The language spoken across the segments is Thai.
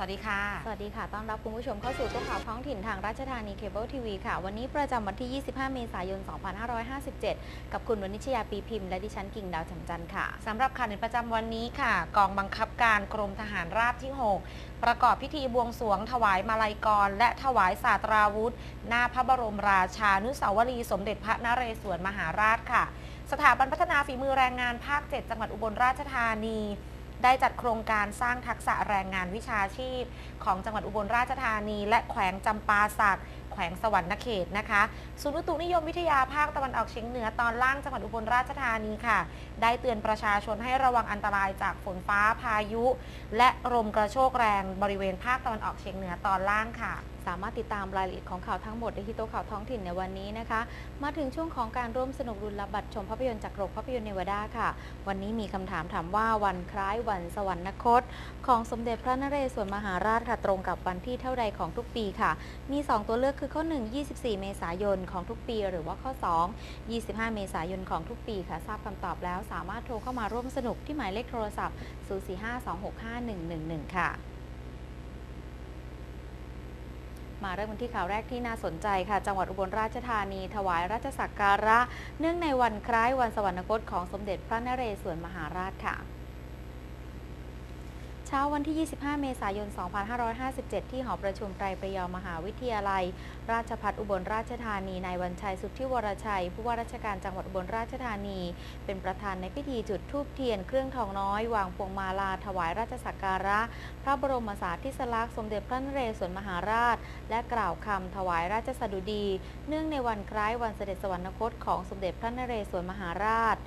สวัสดีค่ะ สวัสดีค่ะ ต้อนรับคุณผู้ชมเข้าสู่ตัวข่าวท้องถิ่นทางราชธานีเคเบิลทีวีค่ะ วันนี้ประจำวันที่ 25 เมษายน 2557 กับคุณวนิชยาปีพิมพ์ และดิฉันกิ่งดาวจำจันท์ค่ะ สำหรับข่าวในประจำวันนี้ค่ะ กองบังคับการกรมทหารราบที่ 6 ประกอบพิธีบวงสรวง ถวายมาลัยกร และถวายสาตราวุธ หน้าพระบรมราชานุสาวรีย์สมเด็จพระนเรศวรมหาราชค่ะ สถาบันพัฒนาฝีมือแรงงานภาค 7 จังหวัดอุบลราชธานี ได้จัดโครงการสร้างทักษะแรงงานวิชาชีพ ของจังหวัดอุบลราชธานี และแขวงจำปาสักแขวงสวรรณเขตนะคะศูนย์อุตุนิยมวิทยาภาคตะวันออกเฉียงเหนือตอนล่างจังหวัดอุบลราชธานีค่ะ ได้เตือนประชาชนให้ระวังอันตรายจากฝนฟ้าพายุ และลมกระโชกแรงบริเวณภาคตะวันออกเฉียงเหนือตอนล่างค่ะ สามารถติดตามรายละเอียดของข่าวทั้งหมดได้ที่โต๊ะข่าวท้องถิ่นในวันนี้นะคะ มาถึงช่วงของการร่วมสนุกรุนรับบัตรชมภาพยนตร์จากโรงภาพยนตร์เนวาดาค่ะ วันนี้มีคำถามถามว่าวันคล้ายวันสวรรคต ของสมเด็จพระนเรศวรมหาราชค่ะตรงกับวันที่เท่าใดของทุกปีค่ะ มี 2 ตัวเลือกคือข้อ 1 24 เมษายนของทุกปี หรือว่าข้อ 2 25 เมษายนของทุกปีค่ะ ทราบคำตอบแล้วสามารถโทรเข้ามาร่วมสนุกที่หมายเลขโทรศัพท์ 045265111 ค่ะ มาเริ่มกันที่ข่าวแรกที่น่าสนใจค่ะ จังหวัดอุบลราชธานี ถวายราชสักการะ เนื่องในวันคล้ายวันสวรรคตของสมเด็จพระนเรศวรมหาราชค่ะ เช้าวันที่ 25 เมษายน 2557 ที่หอประชุมไตรประยอมหาวิทยาลัย ราชพัฒอุบลราชธานี นายวันชัย สุทธิวรชัย ผู้ว่าราชการจังหวัดอุบลราชธานี เป็นประธานในพิธีจุดธูปเทียน เครื่องทองน้อย วางพวงมาลา ถวายราชสักการะ พระบรมสารีริสลักษณ์ สมเด็จพระนเรศวรมหาราช และกล่าวคำถวายราชสดุดี เนื่องในวันคล้ายวันเสด็จสวรรคตของสมเด็จพระนเรศวรมหาราช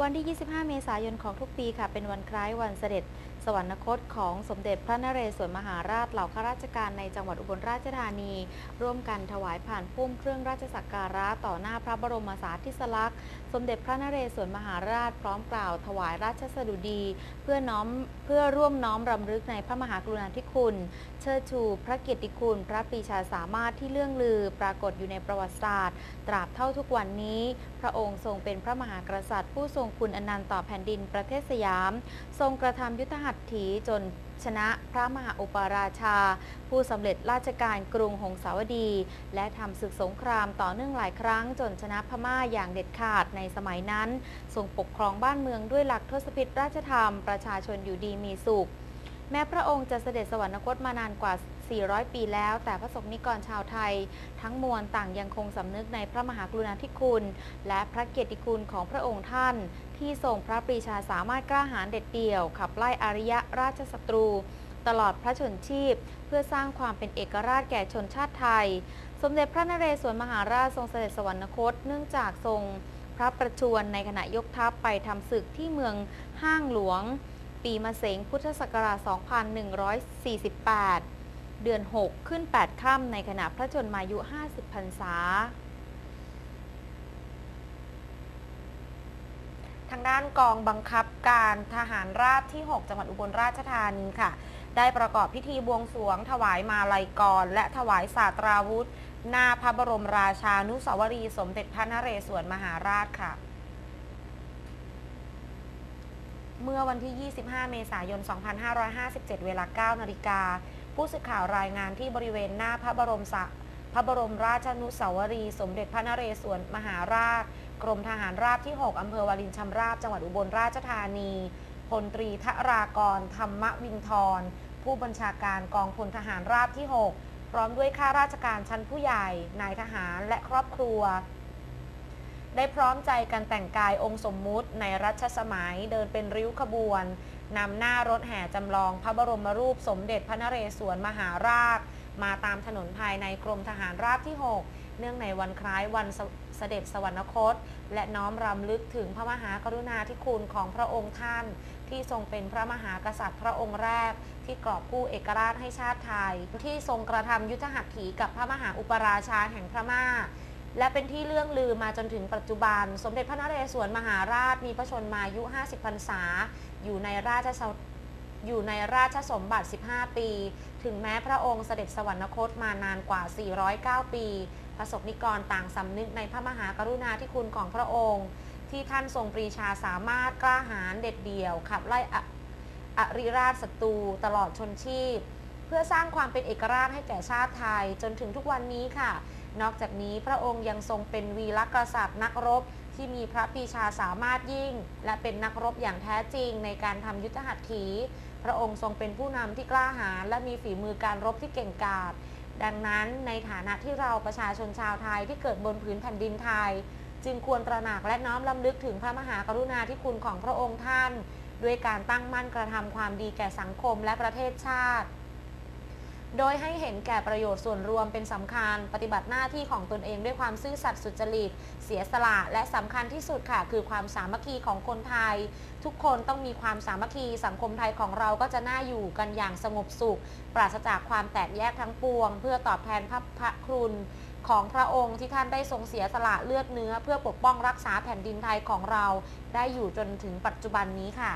วันที่ 25 เมษายนของทุกปีค่ะ เป็นวันคล้ายวันเสด็จ สวรรคตของสมเด็จพระนเรศวรมหาราชเหล่าข้าราชการในจังหวัดอุบลราชธานี ร่วมกันถวายผ่านพุ่มเครื่องราชสักการะต่อหน้าพระบรมสารีริสลักษณ์ สมเด็จพระนเรศวรมหาราชพร้อมกล่าวถวายราชสดุดี เพื่อน้อมเพื่อร่วมน้อมรำลึกในพระมหากรุณาธิคุณ เชิดชู พระเกียรติคุณ พระปีชาสามารถที่เลื่องลือปรากฏอยู่ในประวัติศาสตร์ ตราบเท่าทุกวันนี้ พระองค์ทรงเป็นพระมหากษัตริย์ ผู้ทรงคุณอนันต์ต่อแผ่นดินประเทศสยาม ทรงกระทำยุทธหัตถีจนชนะพระมหาอุปราชา ผู้สำเร็จราชการกรุงหงสาวดี และทำศึกสงครามต่อเนื่องหลายครั้งจนชนะพม่าอย่างเด็ดขาดในสมัยนั้นทรงปกครองบ้านเมืองด้วยหลักทศพิธราชธรรม ประชาชนอยู่ดีมีสุข แม้พระองค์จะเสด็จสวรรคตมานานกว่า 400 ปีแล้ว แต่พระสงฆ์นิกรชาวไทย ทั้งมวลต่างยังคงสำนึกในพระมหากรุณาธิคุณ และพระเกียรติคุณของพระองค์ท่าน ที่ทรงพระปรีชาสามารถกล้าหาญเด็ดเดี่ยว ขับไล่อารยราชศัตรู ตลอดพระชนชีพ เพื่อสร้างความเป็นเอกราชแก่ชนชาติไทย สมเด็จพระนเรศวรมหาราชทรงเสด็จสวรรคตเนื่องจากทรงพระประชวรในขณะยกทัพไปทำศึกที่เมืองห้างหลวงปีมะเสงพุทธศักราช 2148 เดือน 6 ขึ้น 8 ค่ำในขณะพระชนมายุ 50 พรรษา ทางด้านกองบังคับการทหารราบที่ 6 จังหวัดอุบลราชธานีค่ะ ได้ประกอบพิธีบวงสรวง ถวายมาลัยกร และถวายสาตราวุธ หน้าพระบรมราชานุสาวรีย์สมเด็จพระนเรศวรมหาราชค่ะเมื่อวันที่ 25 เมษายน 2557 เวลา 9 นาฬิกา ผู้สื่อข่าวรายงานที่บริเวณหน้าพระบรมสะพระบรมราชานุสาวรีย์สมเด็จพระนเรศวรมหาราช กรมทหารราบที่ 6 อำเภอวารินชำราบ จังหวัดอุบลราชธานีพลตรีทรากร ธรรมวินทร ผู้บัญชาการกองพลทหารราบที่ 6 พร้อมด้วยข้าราชการชั้นผู้ใหญ่ นายทหารและครอบครัว ได้พร้อมใจกันแต่งกายองค์สมมุติในรัชสมัยเดินเป็นริ้วขบวน นำหน้ารถแห่จำลองพระบรมรูปสมเด็จพระนเรศวรมหาราช มาตามถนนภายในกรมทหารราบที่ 6 เนื่องในวันคล้ายวันเสเสด็จสวรรคต และน้อมรำลึกถึงพระมหากรุณาธิคุณของพระองค์ท่าน ที่ทรงเป็นพระมหากษัตริย์พระองค์แรก ที่กอบกู้เอกราชให้ชาติไทย ที่ทรงกระทำยุทธหัตถีกับพระมหาอุปราชาแห่งพระม่า และเป็นที่เลื่องลือมาจนถึงปัจจุบัน สมเด็จพระนเรศวรมหาราชมีพระชนมายุ 50 พรรษา อยู่ในราชสอยู่ในราชสมบัติ 15 ปี ถึงแม้พระองค์เสด็จสวรรคตมานานกว่า 409 ปีประสบนิกรต่างสำนึกในพระมหากรุณาธิคุณของพระองค์ ที่ท่านทรงปรีชาสามารถกล้าหาญเด็ดเดี่ยว ขับไล่ออริราชศัตรูตลอดชนชีพ เพื่อสร้างความเป็นเอกราชให้แก่ชาติไทย จนถึงทุกวันนี้ค่ะ นอกจากนี้พระองค์ยังทรงเป็นวีรกษัตริย์นักรบที่มีพระปีชาสามารถยิ่ง และเป็นนักรบอย่างแท้จริงในการทำยุทธหัตถี พระองค์ทรงเป็นผู้นำที่กล้าหาญและมีฝีมือการรบที่เก่งกาจดังนั้นในฐานะที่เราประชาชนชาวไทยที่เกิดบนผืนแผ่นดินไทย จึงควรตระหนักและน้อมลำลึกถึงพระมหากรุณาธิคุณของพระองค์ท่าน ด้วยการตั้งมั่นกระทำความดีแก่สังคมและประเทศชาติ โดยให้เห็นแก่ประโยชน์ส่วนรวมเป็นสำคัญ ปฏิบัติหน้าที่ของตนเองด้วยความซื่อสัตย์สุจริต เสียสละ และสำคัญที่สุดค่ะ คือความสามัคคีของคนไทย ทุกคนต้องมีความสามัคคี สังคมไทยของเราก็จะน่าอยู่กันอย่างสงบสุข ปราศจากความแตกแยกทั้งปวง เพื่อตอบแทนพระพระคุณของพระองค์ที่ท่านได้ทรงเสียสละเลือดเนื้อ เพื่อปกป้องรักษาแผ่นดินไทยของเรา ได้อยู่จนถึงปัจจุบันนี้ค่ะ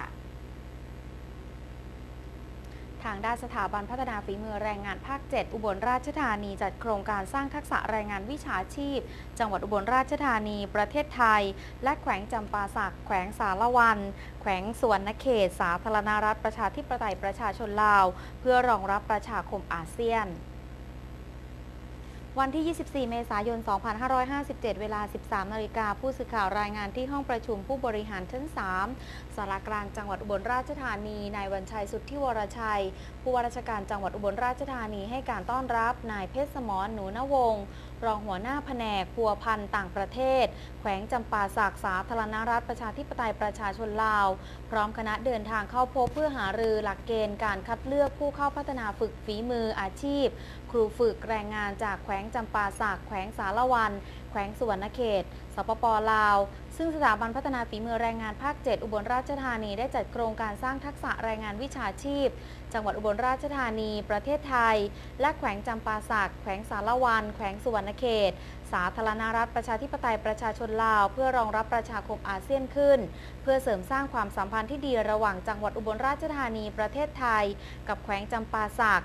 ทางด้านสถาบันพัฒนาฝีมือแรงงานภาค 7 อุบลราชธานีจัดโครงการสร้างทักษะแรงงานวิชาชีพ จังหวัดอุบลราชธานี ประเทศไทย และแขวงจำปาสัก แขวงสารวัน แขวงสวนเขต สาธารณรัฐประชาธิปไตยประชาชนลาว เพื่อรองรับประชาคมอาเซียน วันที่ 24 เมษายน 2557 เวลา 13 นาฬิกา ผู้สื่อข่าวรายงานที่ห้องประชุมผู้บริหารชั้น 3สารกลางจังหวัดอุบลราชธานี นายวันชัยสุทธิวรชัย ผู้ว่าราชการจังหวัดอุบลราชธานีให้การต้อนรับ นายเพชรสมรหนูนวงศ์ รองหัวหน้าแผนกพัวพันต่างประเทศ แขวงจำปาสักสาธารณรัฐประชาธิปไตยประชาชนลาว พร้อมคณะเดินทางเข้าพบเพื่อหารือหลักเกณฑ์การคัดเลือกผู้เข้าพัฒนาฝึกฝีมืออาชีพ ครูฝึกแรงงานจากแขวงจำปาสักแขวงสารวัน แขวงสุวรรณเขต สปปลาว ซึ่งสถาบันพัฒนาฝีมือแรงงานภาค 7 อุบลราชธานีได้จัดโครงการสร้างทักษะแรงงานวิชาชีพ จังหวัดอุบลราชธานี ประเทศไทย และแขวงจำปาสัก แขวงสารวัน แขวงสุวรรณเขต สาธารณรัฐประชาธิปไตยประชาชนลาว เพื่อรองรับประชาคมอาเซียนขึ้น เพื่อเสริมสร้างความสัมพันธ์ที่ดีระหว่างจังหวัดอุบลราชธานีประเทศไทย กับแขวงจำปาสัก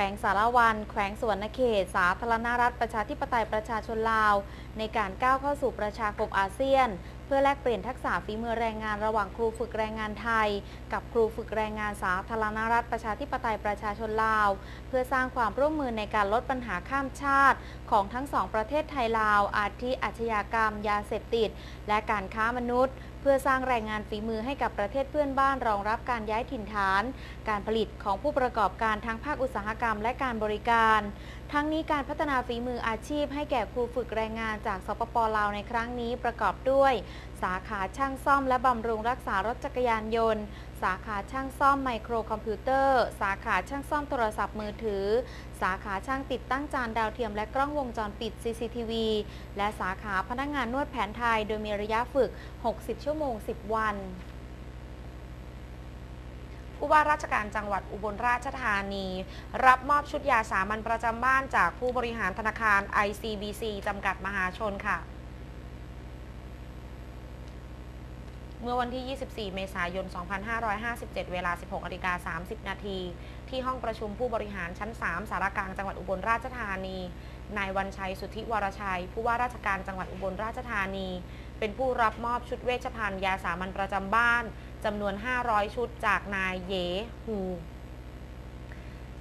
วงสารวัน แขวงสวนเขต สาธารณรัฐประชาธิปไตยประชาชนลาว ในการก้าวเข้าสู่ประชาคมอาเซียน เพื่อแลกเปลี่ยนทักษะฝีมือแรงงานระหว่างครูฝึกแรงงานไทย กับครูฝึกแรงงานสาธารณรัฐประชาธิปไตยประชาชนลาว เพื่อสร้างความร่วมมือในการลดปัญหาข้ามชาติ ของทั้งสองประเทศไทยลาว อาทิอาชญากรรม ยาเสพติด และการค้ามนุษย์เพื่อสร้างแรงงานฝีมือให้กับประเทศเพื่อนบ้านรองรับการย้ายถิ่นฐาน การผลิตของผู้ประกอบการทั้งภาคอุตสาหกรรมและการบริการ ทั้งนี้การพัฒนาฝีมืออาชีพให้แก่ครูฝึกแรงงานจากสปปลาวในครั้งนี้ประกอบด้วย สาขาช่างซ่อมและบำรุงรักษารถจักรยานยนต์ สาขาช่างซ่อมไมโครคอมพิวเตอร์ สาขาช่างซ่อมโทรศัพท์มือถือ สาขาช่างติดตั้งจานดาวเทียมและกล้องวงจรปิด CCTV และสาขาพนักงานนวดแผนไทย โดยมีระยะฝึก 60 ชั่วโมง 10 วันผู้ว่าราชการจังหวัดอุบลราชธานี รับมอบชุดยาสามัญประจำบ้านจากผู้บริหารธนาคาร ICBC จำกัดมหาชนค่ะ มื่อวันที่ 24 เมษายน 2557 เวลา 16นาฬิกา30 นาที ที่ห้องประชุมผู้บริหารชั้น 3 สารกลางจังหวัดอุบลราชธานี นายวันชัย สุทธิวรชัย ผู้ว่าราชการจังหวัดอุบลราชธานี เป็นผู้รับมอบชุดเวชภัณฑ์ยาสามัญประจำบ้านจำนวน 500 ชุดจากนายเยฮู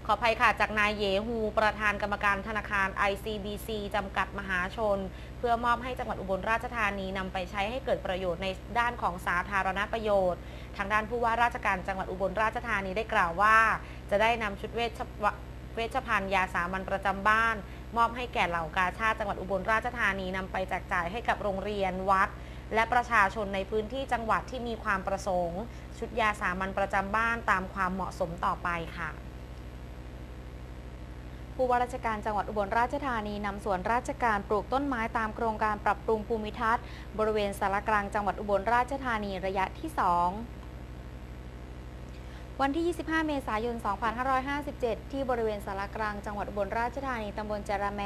ขออภัยค่ะ จากนายเยฮู ประธานกรรมการธนาคาร ICBC จำกัดมหาชน เพื่อมอบให้จังหวัดอุบลราชธานีนำไปใช้ให้เกิดประโยชน์ในด้านของสาธารณประโยชน์ ทางด้านผู้ว่าราชการจังหวัดอุบลราชธานีได้กล่าวว่า จะได้นำชุดเวชเวชภัณฑ์ยาสามัญประจำบ้าน มอบให้แก่เหล่ากาชาติจังหวัดอุบลราชธานีนำไปแจกจ่ายให้กับโรงเรียนวัด และประชาชนในพื้นที่จังหวัดที่มีความประสงค์ ชุดยาสามัญประจำบ้านตามความเหมาะสมต่อไปค่ะ ผู้ว่าราชการจังหวัดอุบลราชธานีนำสวนราชการปลูกต้นไม้ตามโครงการปรับปรุงภูมิทัศน์ บริเวณสารกลางจังหวัดอุบลราชธานีระยะที่ 2วันที่ 25 เมษายน 2557 ที่บริเวณสารกลางจังหวัดอุบลราชธานี ตำบลจาระแม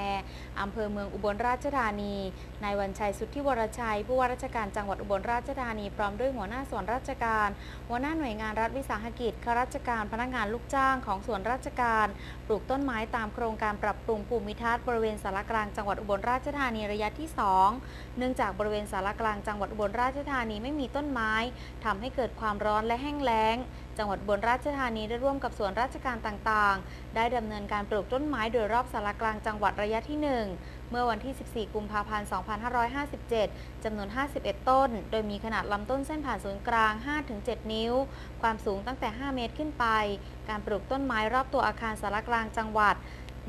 อำเภอเมืองอุบลราชธานี นายวันชัยสุทธิวรชัย ผู้ว่าราชการจังหวัดอุบลราชธานีพร้อมด้วยหัวหน้าส่วนราชการ หัวหน้าหน่วยงานรัฐวิสาหกิจข้าราชการพนักงานลูกจ้างของส่วนราชการ ปลูกต้นไม้ตามโครงการปรับปรุงภูมิทัศน์บริเวณสารกลางจังหวัดอุบลราชธานีระยะที่ 2 เนื่องจากบริเวณสารกลางจังหวัดอุบลราชธานีไม่มีต้นไม้ทำให้เกิดความร้อนและแห้งแล้ง จังหวัดอุบนราชธานีได้ร่วมกับส่วนราชการต่างๆ ได้ดำเนินการปลูกต้นไม้โดยรอบสารกลางจังหวัดระยะที่ 1 เมื่อวันที่ 14 กุมภาพันธ์ 2557 จำนวน 51 ต้น โดยมีขนาดลำต้นเส้นผ่านศูนย์กลาง 5-7 นิ้ว ความสูงตั้งแต่ 5 เมตรขึ้นไป การปลูกต้นไม้รอบตัวอาคารสารกลางจังหวัด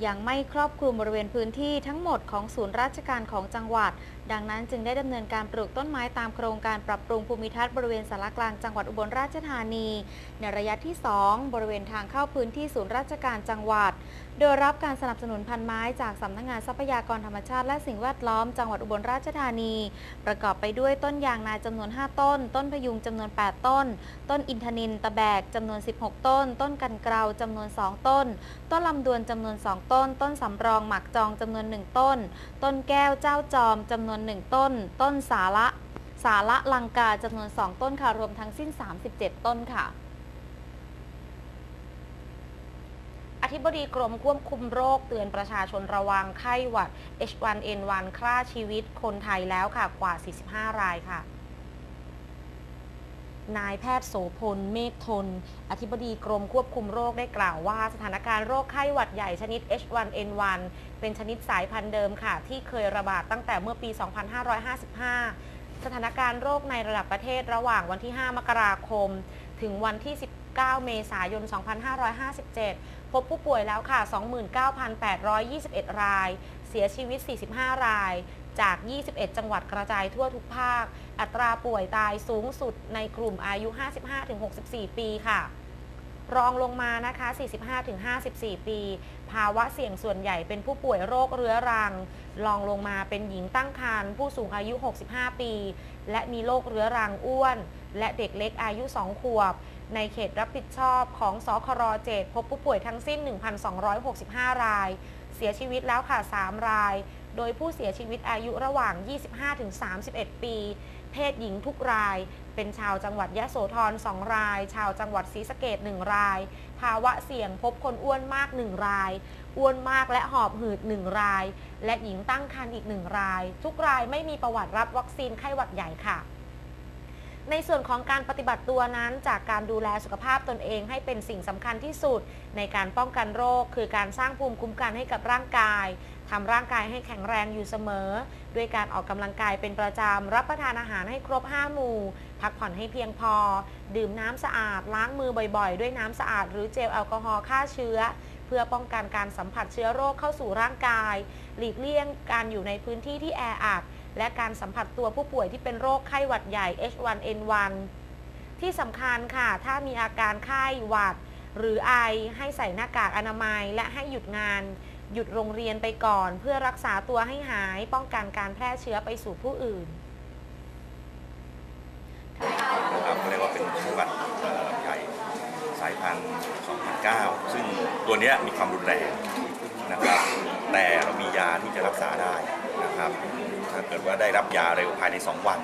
ยังไม่ครอบคลุมบริเวณพื้นที่ทั้งหมดของศูนย์ราชการของจังหวัด ดังนั้นจึงได้ดำเนินการปลูกต้นไม้ตามโครงการปรับปรุงภูมิทัศน์บริเวณสารกลางจังหวัดอุบลราชธานี ในระยะที่ 2 บริเวณทางเข้าพื้นที่ศูนย์ราชการจังหวัดโดยรับการสนับสนุนพันไม้จากสำนักงานทรัพยากรธรรมชาติและสิ่งแวดล้อมจังหวัดอุบลราชธานี ประกอบไปด้วยต้นยางนาจำนวน 5 ต้น ต้นพยุงจำนวน 8 ต้น ต้นอินทนินตะแบกจำนวน 16 ต้น ต้นกันเกลาจำนวน 2 ต้น ต้นลำดวนจำนวน 2 ต้น ต้นสำรองหมักจองจำนวน 1 ต้น ต้นแก้วเจ้าจอมจำนวน 1 ต้น ต้นสาระสาระลังกาจำนวน 2 ต้นค่ะรวมทั้งสิ้น 37 ต้นค่ะ อธิบดีกรมควบคุมโรคเตือนประชาชนระวังไข้หวัด H1N1 ฆ่าชีวิตคนไทยแล้วค่ะกว่า 45 รายค่ะนายแพทย์โสพล เมฆทน อธิบดีกรมควบคุมโรคได้กล่าวว่า สถานการณ์โรคไข้หวัดใหญ่ชนิด H1N1 เป็นชนิดสายพันธุ์เดิมค่ะ ที่เคยระบาดตั้งแต่เมื่อปี 2555 สถานการณ์โรคในระดับประเทศระหว่างวันที่ 5 มกราคม ถึงวันที่ 9 เมษายน 2557 พบผู้ป่วยแล้วค่ะ 29,821 ราย เสียชีวิต 45 ราย จาก 21 จังหวัดกระจายทั่วทุกภาค อัตราป่วยตายสูงสุดในกลุ่มอายุ 55-64 ปีค่ะรองลงมานะคะ 45-54 ปี ภาวะเสี่ยงส่วนใหญ่เป็นผู้ป่วยโรคเรื้อรัง รองลงมาเป็นหญิงตั้งครรภ์ผู้สูงอายุ 65 ปี และมีโรคเรื้อรังอ้วน และเด็กเล็กอายุ 2 ขวบ ในเขตรับผิดชอบของสคร7พบผู้ป่วยทั้งสิ้น 1,265 ราย เสียชีวิตแล้วค่ะ 3 ราย โดยผู้เสียชีวิตอายุระหว่าง 25-31 ปี เพศหญิงทุกราย เป็นชาวจังหวัดยะโสธร 2 ราย ชาวจังหวัดศรีสะเกด1 ราย ภาวะเสี่ยงพบคนอ้วนมาก 1 ราย อ้วนมากและหอบหืด 1 ราย และหญิงตั้งครรภ์อีก 1 ราย ทุกรายไม่มีประวัติรับวัคซีนไข้หวัดใหญ่ค่ะ ในส่วนของการปฏิบัติตัวนั้นจากการดูแลสุขภาพตนเองให้เป็นสิ่งสำคัญที่สุด ในการป้องกันโรค คือการสร้างภูมิคุ้มกันให้กับร่างกายทำร่างกายให้แข็งแรงอยู่เสมอ ด้วยการออกกำลังกายเป็นประจำ รับประทานอาหารให้ครบ 5 หมู่ พักผ่อนให้เพียงพอ ดื่มน้ำสะอาด ล้างมือบ่อยๆ ด้วยน้ำสะอาด หรือเจลแอลกอฮอล์ฆ่าเชื้อ เพื่อป้องกันการสัมผัสเชื้อโรคเข้าสู่ร่างกาย หลีกเลี่ยงการอยู่ในพื้นที่ที่แออัด และการสัมผัสตัวผู้ป่วยที่เป็นโรคไข้หวัดใหญ่ H1N1 ที่สำคัญค่ะ ถ้ามีอาการไข้หวัด หรือไอให้ใส่หน้ากากอนามัย และให้หยุดงาน หยุดโรงเรียนไปก่อน เพื่อรักษาตัวให้หาย ป้องกันการแพร่เชื้อไปสู่ผู้อื่นครับเรียกว่าเป็นไข้หวัดใหญ่สายพันธุ์2009 ซึ่งตัวนี้มีความรุนแรงนะครับ แต่เรามียาที่จะรักษาได้ นะครับถ้าเกิดว่าได้รับยาเร็วภายใน 2 วัน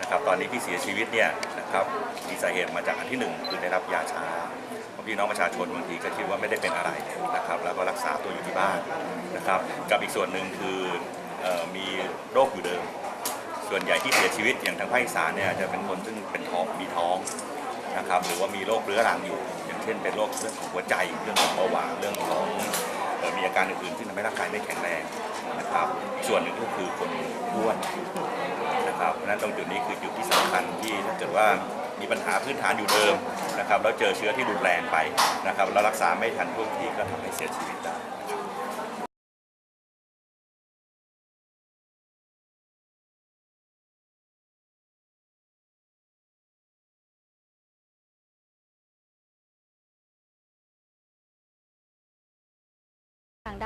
นะครับตอนนี้ที่เสียชีวิตเนี่ยนะครับมีสาเหตุมาจากอันที่หนึ่งคือได้รับยาช้าเพราะพี่น้องประชาชนบางทีก็คิดว่าไม่ได้เป็นอะไรนะครับแล้วก็รักษาตัวอยู่ที่บ้านนะครับกับอีกส่วนหนึ่งคืออมีโรคอยู่เดิม ส่วนใหญ่ที่เสียชีวิตอย่างทางภาคอีสานเนี่ยจะเป็นคนซึ่งเป็นท้องมีท้องนะครับหรือว่ามีโรคเรื้อรังอยู่ อย่างเช่นเป็นโรคเรื่องของหัวใจเรื่องของเบาหวานเรื่องของมีอาการอื่นๆที่ทำให้ร่างกายไม่แข็งแรง นะครับ ส่วนหนึ่งก็คือคนอ้วนนะครับเพราะนั้นตรงจุดนี้คือจุดที่สำคัญที่ถ้าเกิดว่ามีปัญหาพื้นฐานอยู่เดิมนะครับแล้วเจอเชื้อที่รุนแรงไปนะครับแล้วรักษาไม่ทันท่วงทีก็ทำให้เสียชีวิตได้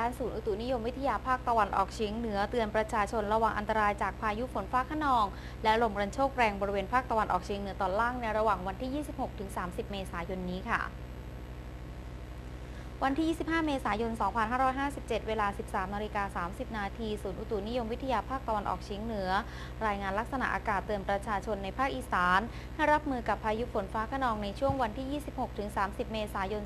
ด้านศูนย์อุตุนิยมวิทยาภาคตะวันออกเฉียงเหนือเตือนประชาชนระวังอันตรายจากพายุฝนฟ้าขนอง และลมกระโชกแรงบริเวณภาคตะวันออกเฉียงเหนือตอนล่างในระหว่างวันที่ 26-30 เมษายนนี้ค่ะวันที่ 25 เมษายน 2557 เวลา 13นาฬิกา30 นาที ศูนย์อุตุนิยมวิทยาภาคตะวันออกเฉียงเหนือ รายงานลักษณะอากาศเตือนประชาชนในภาคอีสาน ให้รับมือกับพายุฝนฟ้าขนองในช่วงวันที่ 26-30 เมษายน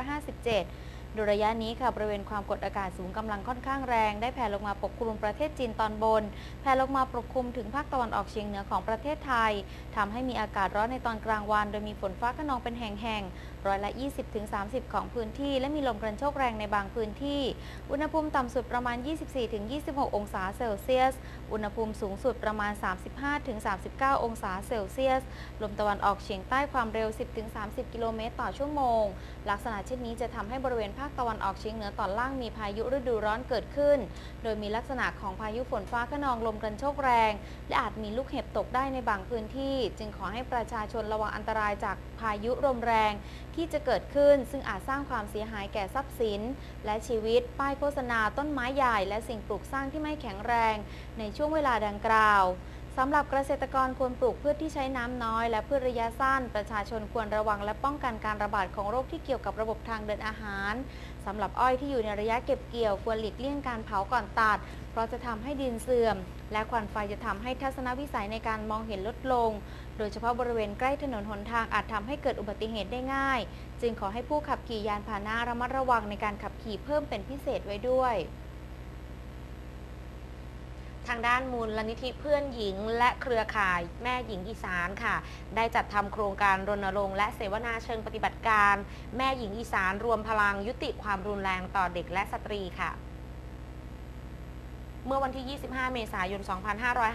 2557 โดยระยะนี้ค่ะบริเวณความกดอากาศสูงกำลังค่อนข้างแรง ได้แผ่ลงมาปกคลุมประเทศจีนตอนบน แผ่ลงมาปกคลุมถึงภาคตะวันออกเฉียงเหนือของประเทศไทยทำให้มีอากาศร้อนในตอนกลางวัน โดยมีฝนฟ้าขนองเป็นแห่งๆ ร้อยละ 20-30 ของพื้นที่ และมีลมกระโชกแรงในบางพื้นที่ อุณหภูมิต่ำสุดประมาณ 24-26 องศาเซลเซียส อุณหภูมิสูงสุดประมาณ 35-39 องศาเซลเซียส ลมตะวันออกเฉียงใต้ความเร็ว 10-30 กิโลเมตรต่อชั่วโมง ลักษณะเช่นนี้จะทำให้บริเวณภาคตะวันออกเฉียงเหนือตอนล่างมีพายุฤดูร้อนเกิดขึ้น โดยมีลักษณะของพายุฝนฟ้าขนองลมกันโชกแรง และอาจมีลูกเห็บตกได้ในบางพื้นที่ จึงขอให้ประชาชนระวังอันตรายจากพายุลมแรงที่จะเกิดขึ้น ซึ่งอาจสร้างความเสียหายแก่ทรัพย์สิน และชีวิต ป้ายโฆษณาต้นไม้ใหญ่ และสิ่งปลูกสร้างที่ไม่แข็งแรง ในช่วงเวลาดังกล่าวสำหรับเกษตรกรควรปลูกพืชที่ใช้น้ำน้อย และพืชระยะสั้น ประชาชนควรระวังและป้องกันการระบาดของโรคที่เกี่ยวกับระบบทางเดินอาหารสำหรับอ้อยที่อยู่ในระยะเก็บเกี่ยวควรหลีกเลี่ยงการเผาก่อนตัด เพราะจะทำให้ดินเสื่อม และควันไฟจะทำให้ทัศนวิสัยในการมองเห็นลดลง โดยเฉพาะบริเวณใกล้ถนนหนทางอาจทำให้เกิดอุบัติเหตุได้ง่าย จึงขอให้ผู้ขับขี่ยานพาหนะระมัดระวังในการขับขี่เพิ่มเป็นพิเศษไว้ด้วยทางด้านมูลนิธิเพื่อนหญิงและเครือข่ายแม่หญิงอีสานค่ะ ได้จัดทำโครงการรณรงค์และเสวนาเชิงปฏิบัติการ แม่หญิงอีสานรวมพลังยุติความรุนแรงต่อเด็กและสตรีค่ะ เมื่อวันที่ 25 เมษายน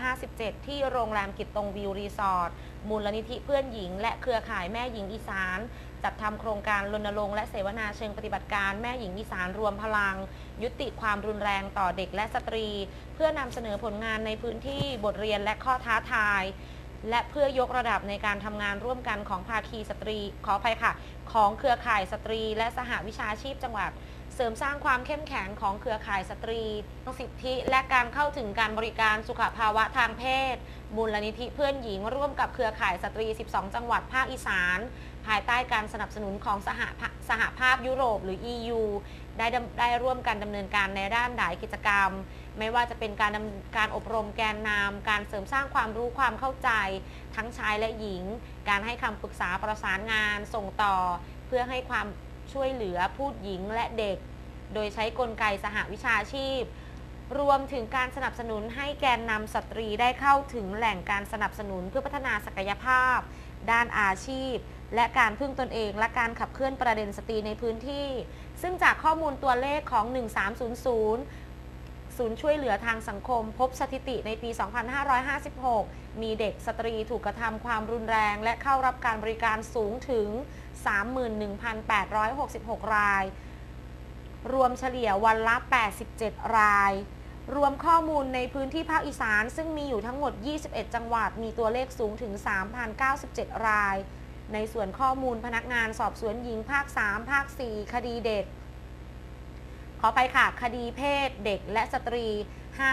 2557 ที่โรงแรมกิตตงวิวรีสอร์ท มูลนิธิเพื่อนหญิง และเครือข่ายแม่หญิงอีสาน จัดทำโครงการรณรงค์และเสวนาเชิงปฏิบัติการแม่หญิงอีสานรวมพลัง ยุติความรุนแรงต่อเด็กและสตรี เพื่อนำเสนอผลงานในพื้นที่บทเรียนและข้อท้าทาย และเพื่อยกระดับในการทำงานร่วมกันของภาคีสตรี ขออภัยค่ะ ของเครือข่ายสตรี และสหวิชาชีพจังหวัด ริมสร้างความเข้มแข็งของเครือข่ายสตรีสิทธิและการเข้าถึงการบริการสุขภาวะทางเพศ มูลนิธิเพื่อนหญิงร่วมกับเครือข่ายสตรี 12 จังหวัดภาคอีสาน ภายใต้การสนับสนุนของสหภาสหภาพยุโรปหรือ EU ได้ดำได้ร่วมกันดำเนินการในด้านหลายกิจกรรม ไม่ว่าจะเป็นการดำการอบรมแกนนำการเสริมสร้างความรู้ความเข้าใจ ทั้งชายและหญิง การให้คำปรึกษาประสานงานส่งต่อ เพื่อให้ความช่วยเหลือผู้หญิงและเด็ก โดยใช้กลไกสหวิชาชีพ รวมถึงการสนับสนุนให้แกนนำสตรีได้เข้าถึงแหล่งการสนับสนุนเพื่อพัฒนาศักยภาพ ด้านอาชีพ และการพึ่งตนเองและการขับเคลื่อนประเด็นสตรีในพื้นที่ ซึ่งจากข้อมูลตัวเลขของ 1300ศูนย์ช่วยเหลือทางสังคม พบสถิติในปี 2556 มีเด็กสตรีถูกกระทำความรุนแรง และเข้ารับการบริการสูงถึง 31,866 ราย รวมเฉลี่ยวันละ 87 ราย รวมข้อมูลในพื้นที่ภาคอีสาน ซึ่งมีอยู่ทั้งหมด 21 จังหวัด มีตัวเลขสูงถึง 3,097 ราย ในส่วนข้อมูลพนักงานสอบสวนหญิงภาค 3 ภาค 4 คดีเด็ก ขอไปค่ะ คดีเพศ เด็กและสตรี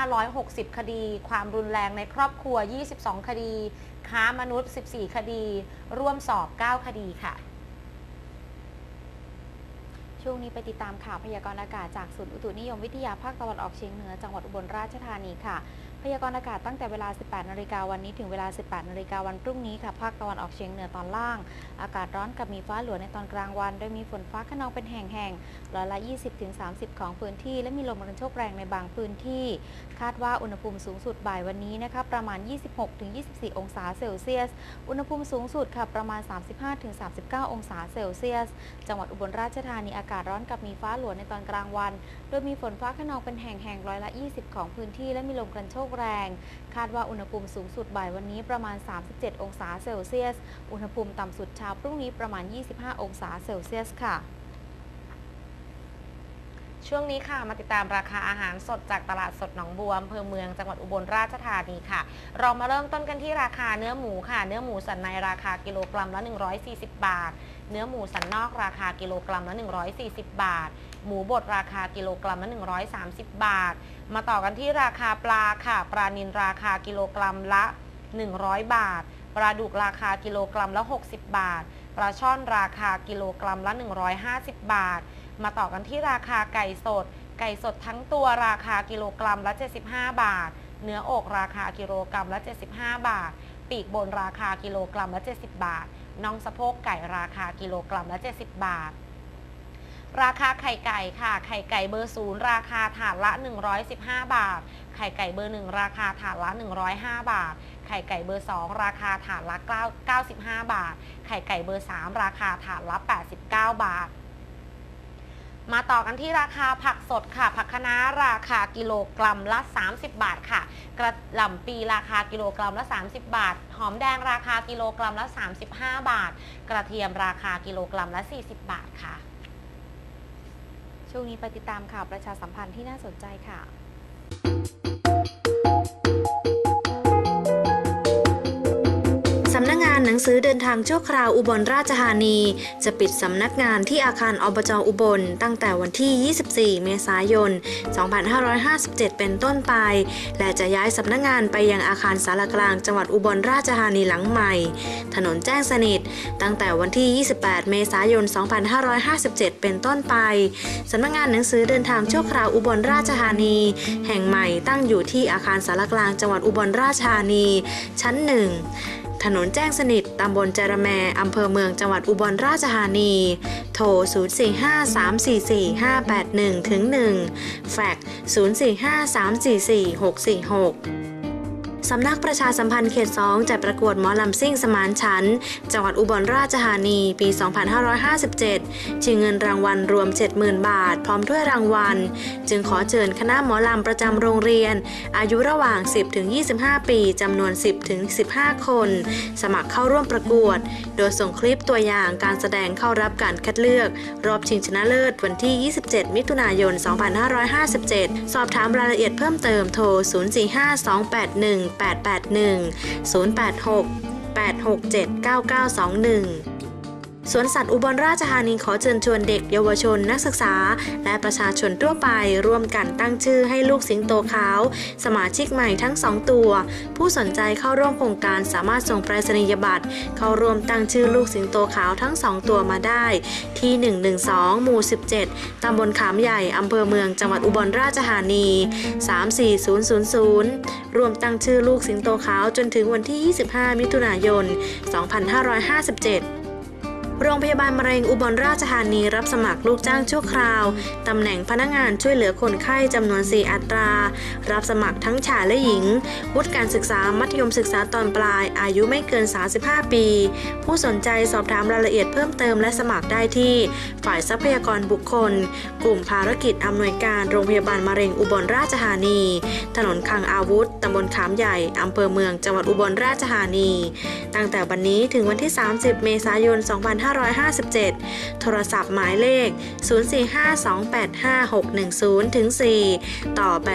560 คดี ความรุนแรงในครอบครัว 22 คดี ค้ามนุษย์ 14 คดี ร่วมสอบ 9 คดีค่ะ ช่วงนี้ไปติดตามข่าวพยากรณ์อากาศจากศูนย์อุตุนิยมวิทยาภาคตะวันออกเฉียงเหนือจังหวัดอุบลราชธานีค่ะ พยากรณ์อากาศตั้งแต่เวลา 18 นาฬิกาวันนี้ถึงเวลา 18 นาฬิกาวันพรุ่งนี้ค่ะ ภาคตะวันออกเฉียงเหนือตอนล่าง อากาศร้อนกับมีฟ้าหลวในตอนกลางวัน โดยมีฝนฟ้าขนองเป็นแห่งๆ ร้อยละ 20-30 ของพื้นที่ และมีลมกระโชกแรงในบางพื้นที่ คาดว่าอุณหภูมิสูงสุดบ่ายวันนี้นะคะ ประมาณ 26-24 องศาเซลเซียส อุณหภูมิสูงสุดค่ะ ประมาณ 35-39 องศาเซลเซียส จังหวัดอุบลราชธานีอากาศร้อนกับมีฟ้าหลวในตอนกลางวัน โดยมีฝนฟ้าขนองเป็นแห่งๆ ร้อยละ 20 ของพื้นที่ และมีลมกระโชกแรง คาดว่าอุณหภูมิสูงสุดบ่ายวันนี้ประมาณ 37 องศาเซลเซียส อุณหภูมิต่ำสุดเช้าพรุ่งนี้ประมาณ 25 องศาเซลเซียสค่ะ ช่วงนี้ค่ะมาติดตามราคาอาหารสดจากตลาดสดหนองบัวอำเภอเมืองจังหวัดอุบลราชธานีค่ะ เรามาเริ่มต้นกันที่ราคาเนื้อหมูค่ะ เนื้อหมูสันในราคากิโลกรัมละ 140 บาท เนื้อหมูสันนอกราคากิโลกรัมละ 140 บาท หมูบดราคากิโลกรัมละ 130 บาท มาต่อกันที่ราคาปลาค่ะ ปลานิลราคากิโลกรัมละ 100 บาทปลาดุกราคากิโลกรัมละ 60 บาท ปลาช่อนราคากิโลกรัมละ 150 บาท มาต่อกันที่ราคาไก่สด ไก่สดทั้งตัวราคากิโลกรัมละ 75 บาท เนื้ออกราคากิโลกรัมละ 75 บาท ปีกบนราคากิโลกรัมละ 70 บาท น่องสะโพกไก่ราคากิโลกรัมละ 70 บาท ราคาไข่ไก่ค่ะ ไข่ไก่เบอร์ศูนย์ราคาถาดละ 115 บาท ไข่ไก่เบอร์หนึ่งราคาถาดละ 105 บาทไข่ไก่เบอร์ 2 ราคาถาดละ 9 95 บาท ไข่ไก่เบอร์ 3 ราคาถาดละ 89 บาท มาต่อกันที่ราคาผักสดค่ะ ผักคะน้าราคากิโลกรัมละ 30 บาทค่ะ กระหล่ำปีราคากิโลกรัมละ 30 บาท หอมแดงราคากิโลกรัมละ 35 บาท กระเทียมราคากิโลกรัมละ 40 บาทค่ะ ช่วงนี้ไปติดตามข่าวประชาสัมพันธ์ที่น่าสนใจค่ะ งานหนังสือเดินทางชั่วคราวอุบลราชธานี จะปิดสำนักงานที่อาคารอบจอุบล ตั้งแต่วันที่ 24 เมษายน 2557 เป็นต้นไป และจะย้ายสำนักงานไปยังอาคารสารกลางจังหวัดอุบลราชธานีหลังใหม่ ถนนแจ้งสนิท ตั้งแต่วันที่ 28 เมษายน 2557 เป็นต้นไปสำนักงานหนังสือเดินทางชั่วคราวอุบลราชธานี แห่งใหม่ตั้งอยู่ที่อาคารสารกลางจังหวัดอุบลราชธานี ชั้นหนึ่ง ถนนแจ้งสนิท ตำบลจระแมอำเภอเมืองจังหวัดอุบลราชธานี โทร 0 4 5 3 4 4 5 8 1ถึง1แฟก 045344646 สำนักประชาสัมพันธ์เขต2จัดประกวดหมอลำซิ่งสมานฉันท์จังหวัดอุบลราชธานี ปี 2557 ชิงเงินรางวัลรวม 70,000 บาท พร้อมถ้วยรางวัล จึงขอเชิญคณะหมอลำประจำโรงเรียน อายุระหว่าง 10-25 ปีจำนวน 10-15 คน สมัครเข้าร่วมประกวด โดยส่งคลิปตัวอย่างการแสดงเข้ารับการคัดเลือก รอบชิงชนะเลิศวันที่ 27 มิถุนายน 2557 สอบถามรายละเอียดเพิ่มเติมโทร 045 281 881 086 867 9921 สวนสัตว์อุบลราชธานีขอเชิญชวนเด็กเยาวชนนักศึกษา และประชาชนทั่วไปร่วมกันตั้งชื่อให้ลูกสิงโตขาว สมาชิกใหม่ทั้ง 2 ตัว ผู้สนใจเข้าร่วมโครงการสามารถส่งไปรษณียบัตร เข้าร่วมตั้งชื่อลูกสิงโตขาวทั้ง 2 ตัวมาได้ ที่ 112 หมู่ 17 ตำบลขามใหญ่ อำเภอเมืองจังหวัดอุบลราชธานี 34000 รวมตั้งชื่อลูกสิงโตขาวจนถึงวันที่ 25 มิถุนายน 2557 โรงพยาบาลมะเร็งอุบลราชธานีรับสมัครลูกจ้างชั่วคราว ตำแหน่งพนักงานช่วยเหลือคนไข้จำนวน 4 อัตรา รับสมัครทั้งชายและหญิง วุฒิการศึกษามัธยมศึกษาตอนปลาย อายุไม่เกิน 35 ปี ผู้สนใจสอบถามรายละเอียดเพิ่มเติมและสมัครได้ที่ ฝ่ายทรัพยากรบุคคล กลุ่มภารกิจอำนวยการโรงพยาบาลมะเร็งอุบลราชธานี ถนนคังอาวุธตำบลขามใหญ่อำเภอเมืองจังหวัดอุบลราชธานี ตั้งแต่วันนี้ถึงวันที่ 30 เมษายน 2 5 2557 โทรศัพท์หมายเลข 045285610ถึง4ต่อ 8314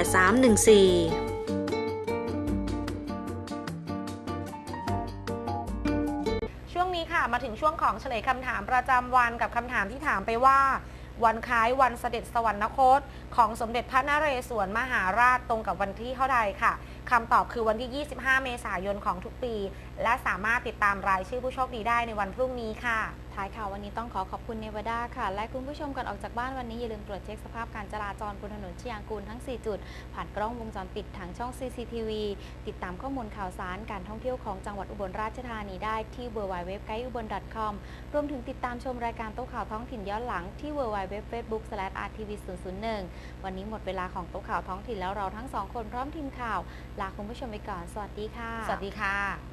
ช่วงนี้ค่ะมาถึงช่วงของเฉลยคำถามประจำวันกับคำถามที่ถามไปว่า วันคล้ายวันเสด็จสวรรคต ของสมเด็จพระนเรศวรมหาราชตรงกับวันที่เท่าใดค่ะคำตอบคือวันที่ 25 เมษายนของทุกปี และสามารถติดตามรายชื่อผู้โชคดีได้ในวันพรุ่งนี้ค่ะ ท้ายข่าววันนี้ต้องขอขอบคุณเนวาดาค่ะ และคุณผู้ชมก่อนออกจากบ้านวันนี้อย่าลืมตรวจเช็คสภาพการจราจรบนถนนชียงกูลทั้ง 4 จุด ผ่านกล้องวงจรปิดทางช่อง CCTV ติดตามข้อมูลข่าวสารการท่องเที่ยวของจังหวัดอุบลราชธานีได้ที่ www.guideubon.com รวมถึงติดตามชมรายการโต๊ะข่าวท้องถิ่นย้อนหลังที่ www.facebook/rtv001 วันนี้หมดเวลาของโต๊ะข่าวท้องถิ่นแล้วเราทั้งสองคนพร้อมทีมข่าวลาคุณผู้ชมไปก่อนสวัสดีค่ะ สวัสดีค่ะ